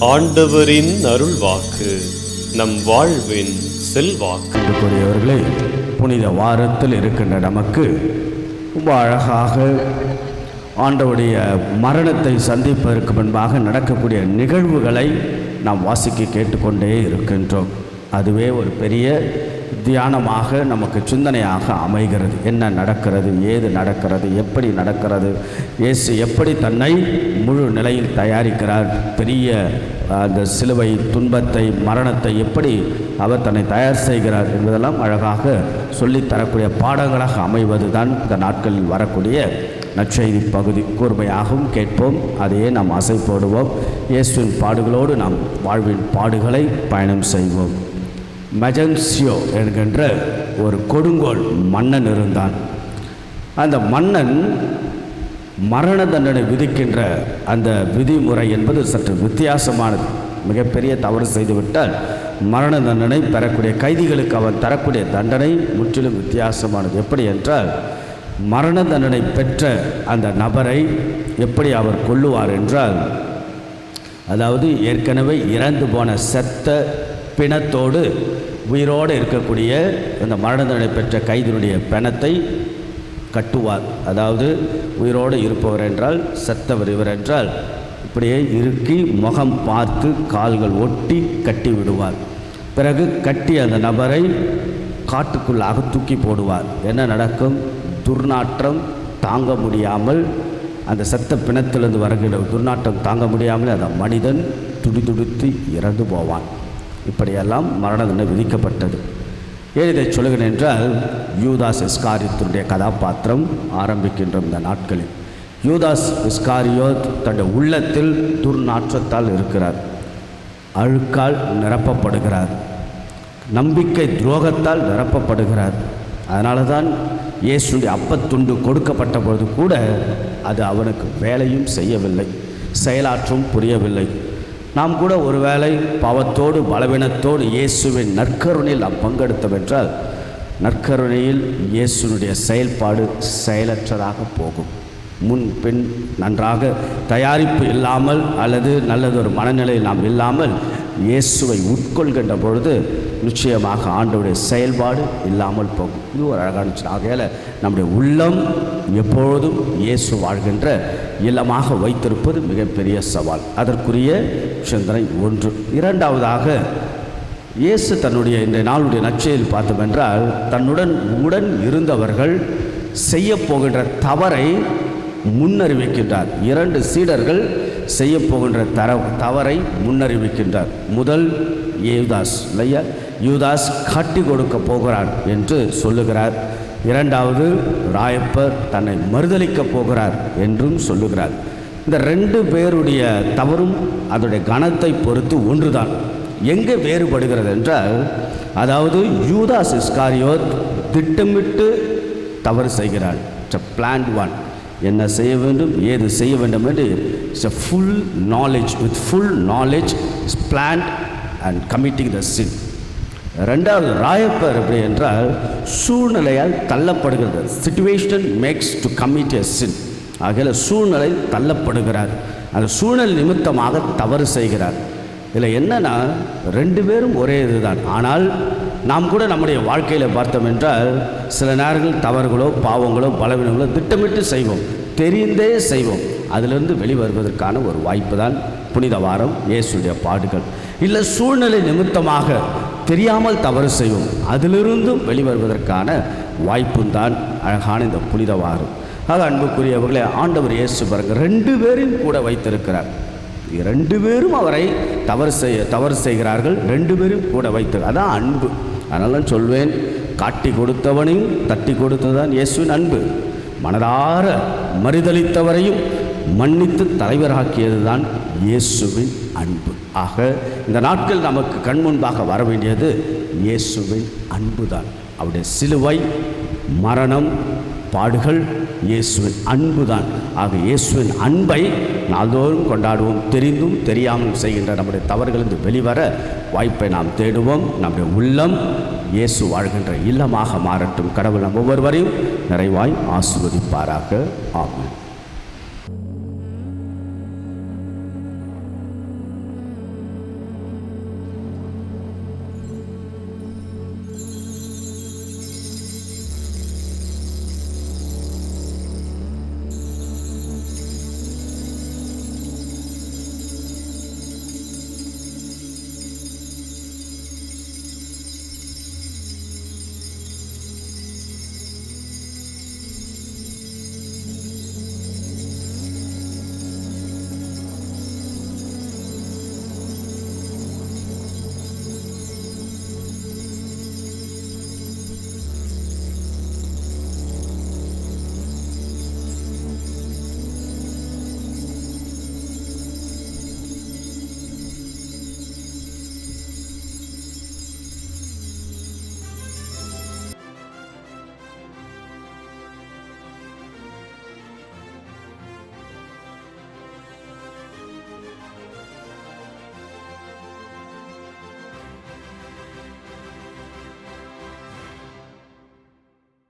ஆண்டவரின் அருள் வாக்கு நம் வாழ்வின் செல்வாக்கு. அன்புக்குரியவர்களே புனித வாரத்தில் இருக்கின்ற நமக்கு ரொம்ப அழகாக ஆண்டவருடைய மரணத்தை சந்திப்பதற்கு முன்பாக நடக்கக்கூடிய நிகழ்வுகளை நாம் வாசிக்க கேட்டுக்கொண்டே இருக்கின்றோம். அதுவே ஒரு பெரிய தியானமாக நமக்கு சிந்தனையாக அமைகிறது. என்ன நடக்கிறது? ஏது நடக்கிறது? எப்படி நடக்கிறது? இயேசு எப்படி தன்னை முழு நிலையில் தயாரிக்கிறார்? பெரிய அந்த சிலுவை துன்பத்தை மரணத்தை எப்படி அவர் தன்னை தயார் செய்கிறார் என்பதெல்லாம் அழகாக சொல்லித் தரக்கூடிய பாடங்களாக அமைவது தான் இந்த நாட்களில் வரக்கூடிய நற்செய்தி பகுதி. கூர்மையாகவும் கேட்போம். அதையே நாம் அசைப்போடுவோம். போடுவோம் இயேசுவின் பாடுகளோடு நாம் வாழ்வின் பாடுகளை பயணம் செய்வோம். மெஜன்சியோ என்கின்ற ஒரு கொடுங்கோல் மன்னன் இருந்தான். அந்த மன்னன் மரண தண்டனை விதிக்கின்ற அந்த விதிமுறை என்பது சற்று வித்தியாசமானது. மிகப்பெரிய தவறு செய்துவிட்டால் மரண தண்டனை பெறக்கூடிய கைதிகளுக்கு அவன் தரக்கூடிய தண்டனை முற்றிலும் வித்தியாசமானது. எப்படி என்றால் மரண தண்டனை பெற்ற அந்த நபரை எப்படி அவர் கொள்ளுவார் என்றால் அதாவது ஏற்கனவே இறந்து போன செத்த பிணத்தோடு உயிரோடு இருக்கக்கூடிய அந்த மரண தண்டனை பெற்ற கைதினுடைய பிணத்தை கட்டுவார். அதாவது உயிரோடு இருப்பவர் என்றால் செத்தவர் இவர் என்றால் இப்படியே இறுக்கி முகம் பார்த்து கால்கள் ஒட்டி கட்டி விடுவார். பிறகு கட்டி அந்த நபரை காட்டுக்குள்ளாக தூக்கி போடுவார். என்ன நடக்கும்? துர்நாற்றம் தாங்க முடியாமல் அந்த செத்த பிணத்திலிருந்து வருகிற துர்நாற்றம் தாங்க முடியாமல் அந்த மனிதன் துடிதுடித்து இறந்து போவான். இப்படியெல்லாம் மரண தண்டனை விதிக்கப்பட்டது. ஏன் இதை சொல்லுகிறேன் என்றால் யூதாஸ் இஸ்காரியத்தினுடைய கதாபாத்திரம் ஆரம்பிக்கின்ற இந்த நாட்களில். யூதாஸ் இஸ்காரியோ தன்னுடைய உள்ளத்தில் துர்நாற்றத்தால் இருக்கிறார். அழுக்கால் நிரப்பப்படுகிறார். நம்பிக்கை துரோகத்தால் நிரப்பப்படுகிறார். அதனால தான் இயேசுடைய அப்பத்துண்டு கொடுக்கப்பட்ட பொழுது கூட அது அவனுக்கு வேலையும் செய்யவில்லை. செயலாற்றும் புரியவில்லை. நாம் கூட ஒருவேளை பாவத்தோடு பலவீனத்தோடு இயேசுவின் நற்கருணையில் நாம் பங்கெடுத்தவென்றால் நற்கருணையில் இயேசுனுடைய செயல்பாடு செயலற்றதாக போகும். முன் பின் நன்றாக தயாரிப்பு இல்லாமல் அல்லது நல்லதொரு மனநிலையில் நாம் இல்லாமல் இயேசுவை உட்கொள்கின்ற பொழுது நிச்சயமாக ஆண்டவருடைய செயல்பாடு இல்லாமல் போகும். இது ஒரு அழகான விஷயம். ஆகையால் நம்முடைய உள்ளம் எப்பொழுதும் இயேசு வாழ்கின்ற இல்லமாக வைத்திருப்பது மிகப்பெரிய சவால். அதற்குரிய சிந்தனை ஒன்று. இரண்டாவதாக இயேசு தன்னுடைய இந்த நாளுடைய நச்சையில் பார்த்தோம் என்றால் தன்னுடன் உடன் இருந்தவர்கள் செய்ய போகின்ற தவறை முன்னறிவிக்கின்றார். இரண்டு சீடர்கள் செய்ய போகின்ற தர தவறை முன்னறிவிக்கின்றார். முதல் யூதாஸ் இல்லையா யூதாஸ் காட்டி கொடுக்க போகிறார் என்று சொல்லுகிறார். இரண்டாவது ராயப்பர் தன்னை மறுதலிக்கப் போகிறார் என்றும் சொல்லுகிறார். இந்த ரெண்டு பேருடைய தவறும் அதனுடைய கணத்தை பொறுத்து ஒன்றுதான். எங்கே வேறுபடுகிறது என்றால் அதாவது யூதாஸ் இஸ்காரியோத் திட்டமிட்டு தவறு செய்கிறார் இட்ஸ் அ பிளான் ஒன் என்ன செய்ய வேண்டும் ஏது செய்ய வேண்டும் என்று it's a full knowledge with full knowledge plan and committing the sin ரெண்டாவது ராயப்பர் எப்படி என்றால் சூழ்நிலையால் தள்ளப்படுகிறது. Situation makes to commit a sin ஆகிய சூழ்நிலை தள்ளப்படுகிறார். அந்த சூழ்நிலை நிமித்தமாக தவறு செய்கிறார். இதில் என்னென்னா ரெண்டு பேரும் ஒரே இதுதான். ஆனால் நாம் கூட நம்முடைய வாழ்க்கையில் பார்த்தோம் என்றால் சில நேரங்கள் தவறுகளோ பாவங்களோ பலவீனங்களோ திட்டமிட்டு செய்வோம் தெரிந்தே செய்வோம். அதிலிருந்து வெளிவருவதற்கான ஒரு வாய்ப்பு தான் புனித வாரம் இயேசுடைய பாடுகள். இல்லை சூழ்நிலை நிமித்தமாக தெரியாமல் தவறு செய்வோம் அதிலிருந்தும் வெளிவருவதற்கான வாய்ப்பும் தான் அழகான இந்த புனித வாரம். ஆக அன்புக்குரியவர்களே ஆண்டவர் இயேசு பாருங்க ரெண்டு பேரையும் கூட வைத்திருக்கிறார். ரெண்டு பேரும் அவரை தவறு செய்ய தவறு செய்கிறார்கள் ரெண்டு பேரும் கூட வைத்து அதான் அன்பு. அதனால சொல்வேன் காட்டி கொடுத்தவனையும் தட்டி கொடுத்ததுதான் இயேசுவின் அன்பு. மனதார மறுதளித்தவரையும் மன்னித்து தலைவராக்கியது தான் இயேசுவின் அன்பு. ஆக இந்த நாட்கள் நமக்கு கண் முன்பாக வர வேண்டியது இயேசுவின் அன்பு தான் அவருடைய சிலுவை மரணம் பாடுகள் இயேசுவின் அன்பு தான் ஆக இயேசுவின் அன்பை நாள்தோறும் கொண்டாடுவோம். தெரிந்தும் தெரியாமல் செய்கின்ற நம்முடைய தவறுகளிலிருந்து வெளிவர வாய்ப்பை நாம் தேடுவோம். நம்முடைய உள்ளம் இயேசு வாழ்கின்ற இல்லமாக மாறட்டும். கடவுள் நம் ஒவ்வொருவரையும் நிறைவாய் ஆசிர்வதிப்பாராக. ஆகும்